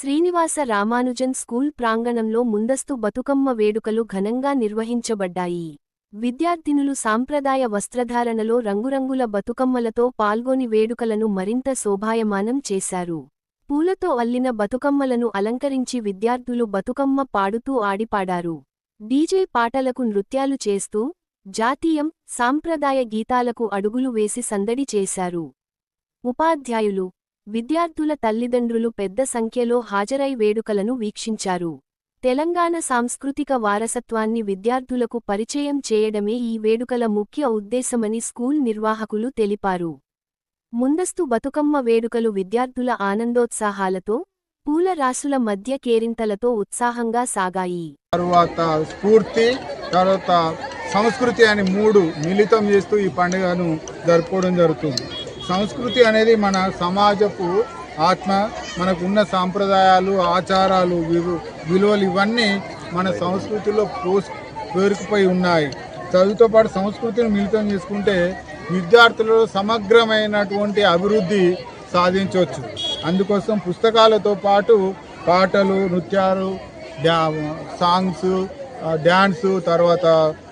Srinivasa Ramanujan school ప్రాంగణంలో ముందస్తు బతుకమ్మ వేడుకలు ఘనంగా నిర్వహించబడ్డాయి. విద్యార్థినులు సాంప్రదాయ వస్త్రధారణలో రంగురంగుల బతుకమ్మలతో పాల్గొని వేడుకలను మరింత శోభాయమానం చేశారు. పూలతో అల్లిన బతుకమ్మలను అలంకరించి విద్యార్థులు బతుకమ్మ పాడుతూ ఆడిపాడారు. డీజే పాటలకు నృత్యాలు చేస్తూ జాతీయం సాంప్రదాయ గీతాలకు అడుగులు వేసి సందడి చేశారు. ఉపాధ్యాయులు విద్యార్థుల తల్లిదండ్రులు పెద్ద సంఖ్యలో హాజరై వేడుకలను వీక్షించారు. తెలంగాణ సాంస్కృతిక వారసత్వాన్ని విద్యార్థులకు పరిచయం చేయడమే ఈ వేడుకల ముఖ్య ఉద్దేశమని స్కూల్ నిర్వాహకులు తెలిపారు. ముందస్తు బతుకమ్మ వేడుకలు విద్యార్థుల ఆనందోత్సాహాలతో పూల రాసుల మధ్య కేరింతలతో ఉత్సాహంగా సాగాయి. తరువాత స్ఫూర్తి తర్వాత సంస్కృతి అని మూడు మిళితం చేస్తూ ఈ పండుగను జరుపుకోవడం జరుగుతుంది. సంస్కృతి అనేది మన సమాజపు ఆత్మ మనకున్న సాంప్రదాయాలు ఆచారాలు విలు- విలువలు ఇవన్నీ మన సంస్కృతిలో పోస్ పేరుకుపోయి ఉన్నాయి. చదువుతో పాటు సంస్కృతిని మిళితం చేసుకుంటే విద్యార్థులలో సమగ్రమైనటువంటి అభివృద్ధి సాధించవచ్చు. అందుకోసం పుస్తకాలతో పాటు పాటలు నృత్యాలు డ్యా సాంగ్స్ డ్యాన్స్ తర్వాత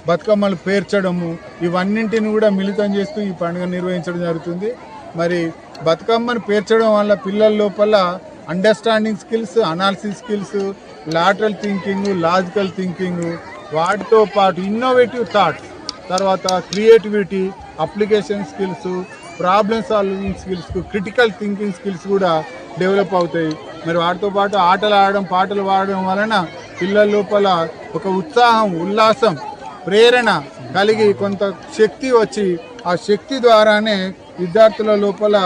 బతుకమ్మలు పేర్చడము ఇవన్నింటిని కూడా మిళితం చేస్తూ ఈ పండుగ నిర్వహించడం జరుగుతుంది. మరి బతుకమ్మను పేర్చడం వల్ల పిల్లల లోపల understanding skills analysis skills lateral thinking logical thinking వాటితో పాటు ఇన్నోవేటివ్ థాట్స్ తర్వాత creativity application skills problem solving skills critical thinking skills కూడా డెవలప్ అవుతాయి. మరి వాటితో పాటు ఆటలు ఆడడం పాటలు పాడడం వలన పిల్లల లోపల ఒక ఉత్సాహం ఉల్లాసం ప్రేరణ కలిగి కొంత శక్తి వచ్చి ఆ శక్తి ద్వారానే విద్యార్థుల లోపల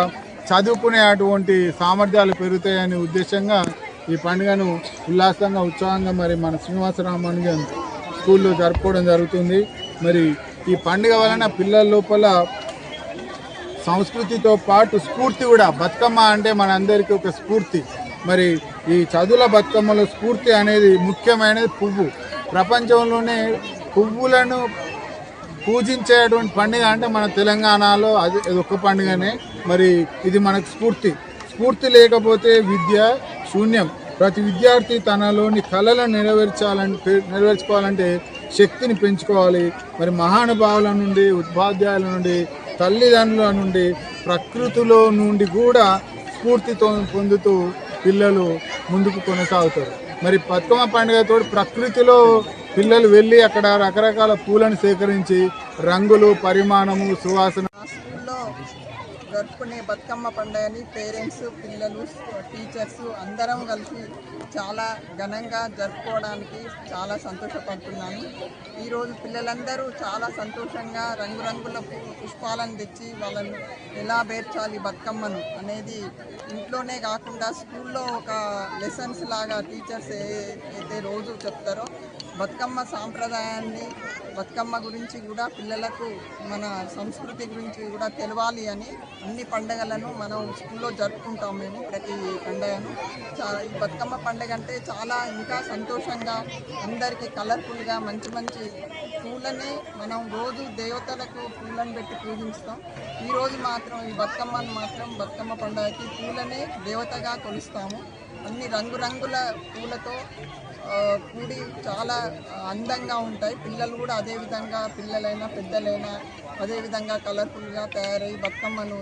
చదువుకునే అటువంటి సామర్థ్యాలు పెరుగుతాయనే ఉద్దేశంగా ఈ పండుగను ఉల్లాసంగా ఉత్సాహంగా మరి మన శ్రీనివాస రామానుజన్ స్కూల్లో జరుపుకోవడం జరుగుతుంది. మరి ఈ పండుగ వలన పిల్లల లోపల సంస్కృతితో పాటు స్ఫూర్తి కూడా. బతుకమ్మ అంటే మనందరికీ ఒక స్ఫూర్తి. మరి ఈ చదువుల బతుకమ్మలో స్ఫూర్తి అనేది ముఖ్యమైనది పువ్వు. ప్రపంచంలోనే పువ్వులను పూజించేటువంటి పండుగ అంటే మన తెలంగాణలో అది ఇది ఒక్క పండుగనే. మరి ఇది మనకు స్ఫూర్తి. స్ఫూర్తి లేకపోతే విద్య శూన్యం. ప్రతి విద్యార్థి తనలోని కళలను నెరవేర్చాలంటే నెరవేర్చుకోవాలంటే శక్తిని పెంచుకోవాలి. మరి మహానుభావుల నుండి ఉపాధ్యాయుల నుండి తల్లిదండ్రుల నుండి ప్రకృతిలో నుండి కూడా స్ఫూర్తితో పొందుతూ పిల్లలు ముందుకు కొనసాగుతారు. మరి బతుకమ్మ పండుగతో ప్రకృతిలో పిల్లలు వెళ్ళి అక్కడ రకరకాల పూలను సేకరించి రంగులు పరిమాణము సువాసన స్కూల్లో జరుపుకునే బతుకమ్మ పండుగని పేరెంట్స్ పిల్లలు టీచర్స్ అందరం కలిసి చాలా ఘనంగా జరుపుకోవడానికి చాలా సంతోషపడుతున్నాను ఈరోజు పిల్లలందరూ చాలా సంతోషంగా రంగురంగుల పుష్పాలను తెచ్చి వాళ్ళను ఎలా పేర్చాలి బతుకమ్మను అనేది ఇంట్లోనే కాకుండా స్కూల్లో ఒక లెసన్స్ లాగా టీచర్స్ ఏ- అయితే రోజు చెప్తారో బతుకమ్మ సాంప్రదాయాన్ని బతుకమ్మ గురించి కూడా పిల్లలకు మన సంస్కృతి గురించి కూడా తెలవాలి అని అన్ని పండగలను మనం స్కూల్లో జరుపుకుంటాం మేము ప్రతి పండగను. ఈ బతుకమ్మ పండగ అంటే చాలా ఇంకా సంతోషంగా అందరికీ కలర్ఫుల్గా మంచి మంచి పూలని మనం రోజు దేవతలకు పూలను పెట్టి పూజిస్తాం. ఈరోజు మాత్రం ఈ బతుకమ్మను మాత్రం బతుకమ్మ పండుగకి పూలనే దేవతగా కొలుస్తాము. అన్ని రంగురంగుల పూలతో కూడి చాలా అందంగా ఉంటాయి. పిల్లలు కూడా అదేవిధంగా పిల్లలైనా పెద్దలైనా అదేవిధంగా కలర్ఫుల్గా తయారై బతుకమ్మను